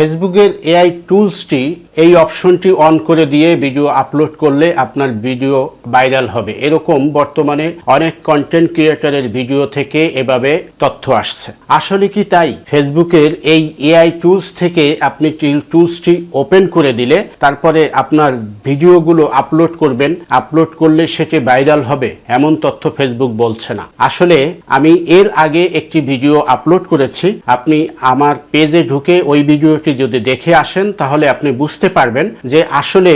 ফেসবুকের এআই টুলসটি এই অপশনটি অন করে দিয়ে ভিডিও আপলোড করলে আপনার ভিডিও ভাইরাল হবে। এরকম বর্তমানে অনেক কন্টেন্ট ক্রিয়েটরের ভিডিও থেকে এভাবে তথ্য আসছে। আসলে কি তাই? ফেসবুকের এই এআই টুলস থেকে আপনি টুলসটি ওপেন করে দিলে তারপরে আপনার ভিডিওগুলো আপলোড করবেন। আপলোড করলে সেটি ভাইরাল হবে। এমন তথ্য ফেসবুক বলছে না। আসলে আমি এর আগে একটি ভিডিও আপলোড করেছি। আপনি আমার পেজে ঢুকে ওই ভিডিওটি যদি দেখে আসেন, তাহলে আপনি বুঝতে পারবেন যে আসলে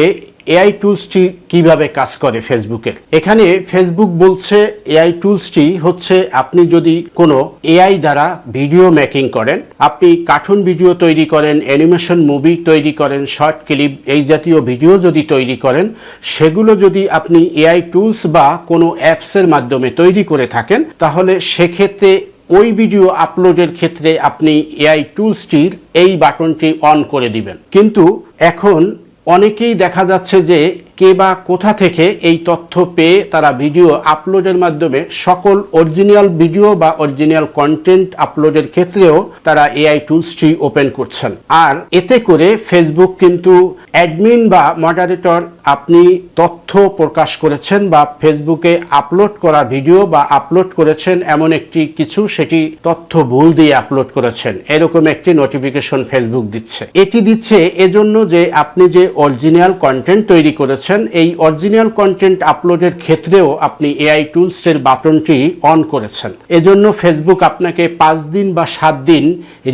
এআই টুলসটি কীভাবে কাজ করে ফেসবুকে এখানে ফেসবুক বলছে এআই টুলসটি হচ্ছে আপনি যদি কোনো এআই দ্বারা ভিডিও মেকিং করেন, আপনি কার্টুন ভিডিও তৈরি করেন অ্যানিমেশন মুভি তৈরি করেন শর্ট ক্লিপ এই জাতীয় ভিডিও যদি তৈরি করেন, সেগুলো যদি আপনি এআই টুলস বা কোনো অ্যাপসের মাধ্যমে তৈরি করে থাকেন, তাহলে সেক্ষেত্রে ওই ভিডিও আপলোডের ক্ষেত্রে আপনি এআই টুলসটির এই বাটনটি অন করে দিবেন। কিন্তু এখন অনেকেই দেখা যাচ্ছে যে কে বা কোথা থেকে এই তথ্য পেয়ে তারা ভিডিও আপলোডের মাধ্যমে সকল অরিজিনাল ভিডিও বা অরিজিনাল কন্টেন্ট আপলোডের ক্ষেত্রেও তারা এআই টুলসটি ওপেন করছেন। আর এতে করে ফেসবুক কিন্তু অ্যাডমিন বা মডারেটর আপনি তথ্য প্রকাশ করেছেন বা ফেসবুকে আপলোড করা ভিডিও বা আপলোড করেছেন এমন একটি কিছু, সেটি তথ্য ভুল দিয়ে আপলোড করেছেন। এরকম একটি নোটিফিকেশন ফেসবুক দিচ্ছে। এটি দিচ্ছে এজন্য যে আপনি যে অরিজিনাল কন্টেন্ট তৈরি করেছেন, এই অরিজিনাল কন্টেন্ট আপলোডের ক্ষেত্রেও আপনি এআই টুলসের বাটনটি অন করেছেন। এজন্য ফেসবুক আপনাকে পাঁচ দিন বা সাত দিন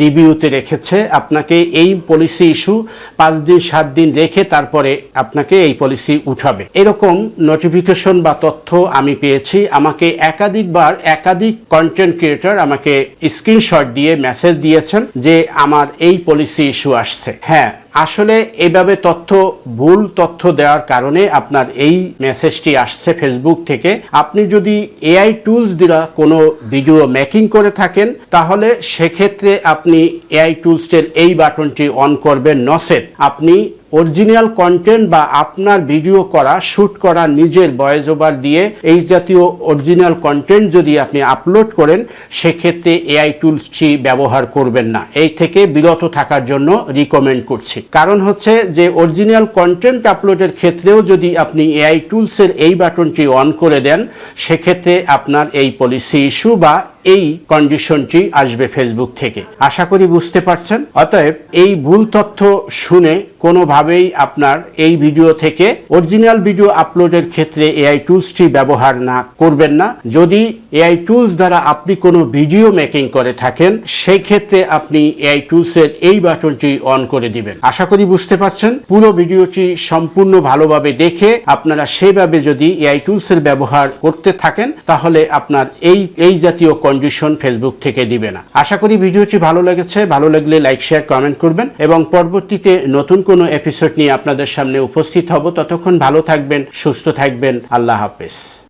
রিভিউতে রেখেছে। আপনাকে এই পলিসি ইস্যু পাঁচ দিন, সাত দিন রেখে তারপরে আপনাকে এই পলিসি উঠাবে। এরকম নোটিফিকেশন বা তথ্য আমি পেয়েছি। আমাকে একাধিকবার একাধিক কন্টেন্ট ক্রিয়েটর আমাকে স্ক্রিনশট দিয়ে মেসেজ দিয়েছেন যে আমার এই পলিসি ইস্যু আসছে। হ্যাঁ আসলে এভাবে তথ্য, ভুল তথ্য দেওয়ার কারণে আপনার এই মেসেজটি আসছে ফেসবুক থেকে। আপনি যদি এআই টুলস দ্বারা কোনো ভিডিও মেকিং করে থাকেন, তাহলে সেক্ষেত্রে আপনি এআই টুলসের এই বাটনটি অন করবেন নসেট আপনি অরিজিনাল কন্টেন্ট বা আপনার ভিডিও করা শ্যুট করা নিজের ভয়েস ওভার দিয়ে এই জাতীয় অরিজিনাল কন্টেন্ট যদি আপনি আপলোড করেন, সেক্ষেত্রে এআই টুলসটি ব্যবহার করবেন না। এই থেকে বিরত থাকার জন্য রিকমেন্ড করছি। কারণ হচ্ছে যে অরিজিনাল কন্টেন্ট আপলোডের ক্ষেত্রেও যদি আপনি এআই টুলসের এই বাটনটি অন করে দেন, সেক্ষেত্রে আপনার এই পলিসি ইস্যু বা এই কন্ডিশনটি আসবে ফেসবুক থেকে। আশা করি বুঝতে পারছেন। অতএব এই ভুল তথ্য শুনে কোনোভাবেই আপনার এই ভিডিও থেকে অরিজিনাল ভিডিও আপলোডের ক্ষেত্রে এআই টুলসটি ব্যবহার না করবেন না। যদি এআই টুলস দ্বারা আপনি কোনো ভিডিও মেকিং করে থাকেন সেই ক্ষেত্রে আপনি এআই টুলসের এই বাটনটি অন করে দিবেন। আশা করি বুঝতে পারছেন। পুরো ভিডিওটি সম্পূর্ণ ভালোভাবে দেখে আপনারা সেভাবে যদি এআই টুলসের ব্যবহার করতে থাকেন, তাহলে আপনার এই এই জাতীয় কন্ডিশন ফেসবুক থেকে দিবে না। আশা করি ভিডিওটি ভালো লেগেছে। ভালো লাগলে লাইক শেয়ার কমেন্ট করবেন এবং পরবর্তীতে নতুন কোনো এপিসোড নিয়ে আপনাদের সামনে উপস্থিত হব। ততক্ষণ ভালো থাকবেন, সুস্থ থাকবেন। আল্লাহ হাফেজ।